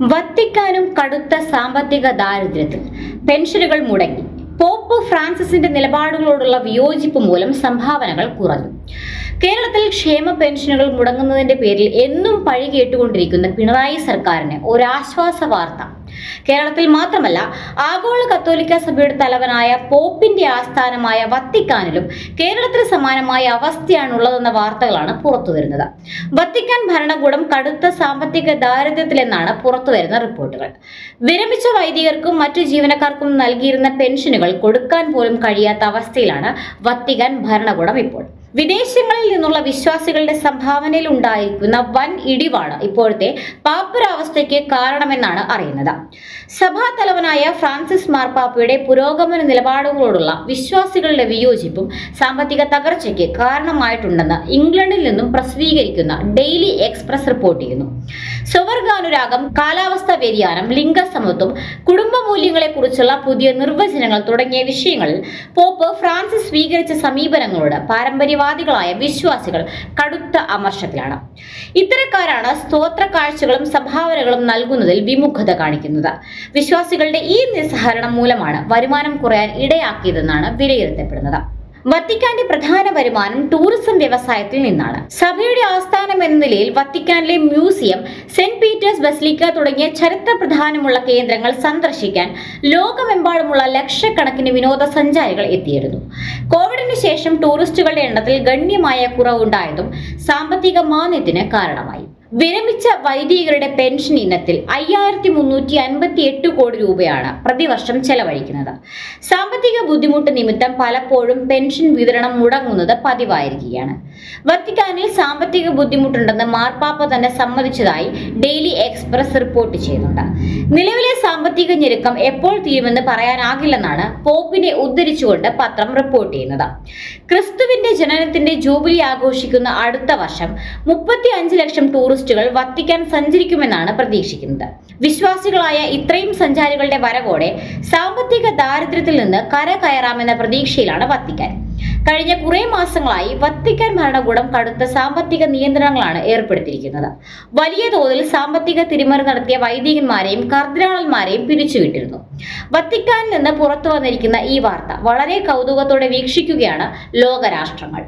വത്തിക്കാനും കടുത്ത സാമ്പത്തിക ദാരിദ്ര്യത്തിൽ പെൻഷനുകൾ മുടങ്ങി. പോപ്പ് ഫ്രാൻസിസിന്റെ നിലപാടുകളോടുള്ള വിയോജിപ്പ് മൂലം സംഭാവനകൾ കുറഞ്ഞു. കേരളത്തിൽ ക്ഷേമ പെൻഷനുകൾ മുടങ്ങുന്നതിന്റെ പേരിൽ എന്നും പഴി കേട്ടുകൊണ്ടിരിക്കുന്ന പിണറായി സർക്കാരിന് ഒരാശ്വാസ വാർത്ത. കേരളത്തിൽ മാത്രമല്ല ആഗോള കത്തോലിക്ക സഭയുടെ തലവനായ പോപ്പിന്റെ ആസ്ഥാനമായ വത്തിക്കാനിലും കേരളത്തിന് സമാനമായ അവസ്ഥയാണ് ഉള്ളതെന്ന വാർത്തകളാണ് പുറത്തുവരുന്നത് വത്തിക്കാൻ ഭരണകൂടം കടുത്ത സാമ്പത്തിക ദാരിദ്ര്യത്തിലെന്നാണ് പുറത്തുവരുന്ന റിപ്പോർട്ടുകൾ. വിരമിച്ച വൈദികർക്കും മറ്റു ജീവനക്കാർക്കും നൽകിയിരുന്ന പെൻഷനുകൾ കൊടുക്കാൻ പോലും കഴിയാത്ത അവസ്ഥയിലാണ് വത്തിക്കാൻ ഭരണകൂടം ഇപ്പോൾ. വിദേശങ്ങളിൽ നിന്നുള്ള വിശ്വാസികളുടെ സംഭാവനയിൽ ഉണ്ടായിരിക്കുന്ന വൻ ഇടിവാണ് ഇപ്പോഴത്തെ പാപ്പരാവസ്ഥയ്ക്ക് കാരണമെന്നാണ് അറിയുന്നത്. സഭാ തലവനായ ഫ്രാൻസിസ് മാർപ്പാപ്പയുടെ പുരോഗമന നിലപാടുകളോടുള്ള വിശ്വാസികളുടെ വിയോജിപ്പും സാമ്പത്തിക തകർച്ചയ്ക്ക് കാരണമായിട്ടുണ്ടെന്ന് ഇംഗ്ലണ്ടിൽ നിന്നും പ്രസിദ്ധീകരിക്കുന്ന ഡെയിലി എക്സ്പ്രസ് റിപ്പോർട്ട് ചെയ്യുന്നു. സ്വവർഗാനുരാഗം കാലാവസ്ഥാ വ്യതിയാനം ലിംഗസമത്വം കുടുംബ മൂല്യങ്ങളെക്കുറിച്ചുള്ള പുതിയ നിർവചനങ്ങൾ തുടങ്ങിയ വിഷയങ്ങളിൽ പോപ്പ് ഫ്രാൻസിസ് സ്വീകരിച്ച സമീപനങ്ങളോട് പാരമ്പര്യവാദികളായ വിശ്വാസികൾ കടുത്ത അമർഷത്തിലാണ്. ഇത്തരക്കാരാണ് സ്തോത്ര കാഴ്ചകളും സംഭാവനകളും നൽകുന്നതിൽ വിമുഖത കാണിക്കുന്നത്. വിശ്വാസികളുടെ ഈ നിസ്സഹരണം മൂലമാണ് വരുമാനം കുറയാൻ ഇടയാക്കിയതെന്നാണ് വിലയിരുത്തപ്പെടുന്നത്. വത്തിക്കാന്റെ പ്രധാന വരുമാനം ടൂറിസം വ്യവസായത്തിൽ നിന്നാണ്. സഭയുടെ ആസ്ഥാനം എന്ന നിലയിൽ വത്തിക്കാനിലെ മ്യൂസിയം സെന്റ് പീറ്റേഴ്സ് ബസ്ലിക്ക തുടങ്ങിയ ചരിത്ര പ്രധാനമുള്ള കേന്ദ്രങ്ങൾ സന്ദർശിക്കാൻ ലോകമെമ്പാടുമുള്ള ലക്ഷക്കണക്കിന് വിനോദസഞ്ചാരികൾ എത്തിയിരുന്നു. കോവിഡിന് ശേഷം ടൂറിസ്റ്റുകളുടെ എണ്ണത്തിൽ ഗണ്യമായ കുറവുണ്ടായതും സാമ്പത്തിക മാന്ദ്യത്തിന് കാരണമായി. വിരമിച്ച വൈദികരുടെ പെൻഷൻ ഇനത്തിൽ അയ്യായിരത്തി മുന്നൂറ്റി അൻപത്തി എട്ട് കോടി രൂപയാണ് പ്രതിവർഷം ചെലവഴിക്കുന്നത്. സാമ്പത്തിക ബുദ്ധിമുട്ട് നിമിത്തം പലപ്പോഴും പെൻഷൻ വിതരണം മുടങ്ങുന്നത് പതിവായിരിക്കുകയാണ്. വത്തിക്കാനിൽ സാമ്പത്തിക ബുദ്ധിമുട്ടുണ്ടെന്ന് മാർപ്പാപ്പ തന്നെ സമ്മതിച്ചതായി ഡെയിലി എക്സ്പ്രസ് റിപ്പോർട്ട് ചെയ്യുന്നുണ്ട്. നിലവിലെ സാമ്പത്തിക ഞെരുക്കം എപ്പോൾ തീരുമെന്ന് പറയാനാകില്ലെന്നാണ് പോപ്പിനെ ഉദ്ധരിച്ചുകൊണ്ട് പത്രം റിപ്പോർട്ട് ചെയ്യുന്നത്. ക്രിസ്തുവിന്റെ ജനനത്തിന്റെ ജൂബിലി ആഘോഷിക്കുന്ന അടുത്ത വർഷം മുപ്പത്തി അഞ്ച് ലക്ഷം ടൂറിസ്റ്റുകൾ വത്തിക്കാൻ സഞ്ചരിക്കുമെന്നാണ് പ്രതീക്ഷിക്കുന്നത്. വിശ്വാസികളായ ഇത്രയും സഞ്ചാരികളുടെ വരവോടെ സാമ്പത്തിക ദാരിദ്ര്യത്തിൽ നിന്ന് കര കയറാമെന്ന പ്രതീക്ഷയിലാണ് വത്തിക്കാൻ. കഴിഞ്ഞ കുറെ മാസങ്ങളായി വത്തിക്കാൻ ഭരണകൂടം കടുത്ത സാമ്പത്തിക നിയന്ത്രണങ്ങളാണ് ഏർപ്പെടുത്തിയിരിക്കുന്നത്. വലിയ തോതിൽ സാമ്പത്തിക തിരിമറി നടത്തിയ വൈദികന്മാരെയും കർദ്ദിനാളന്മാരെയും പിരിച്ചുവിട്ടിരുന്നു. വത്തിക്കാനിൽ നിന്ന് പുറത്തു വന്നിരിക്കുന്ന ഈ വാർത്ത വളരെ കൗതുകത്തോടെ വീക്ഷിക്കുകയാണ് ലോകരാഷ്ട്രങ്ങൾ.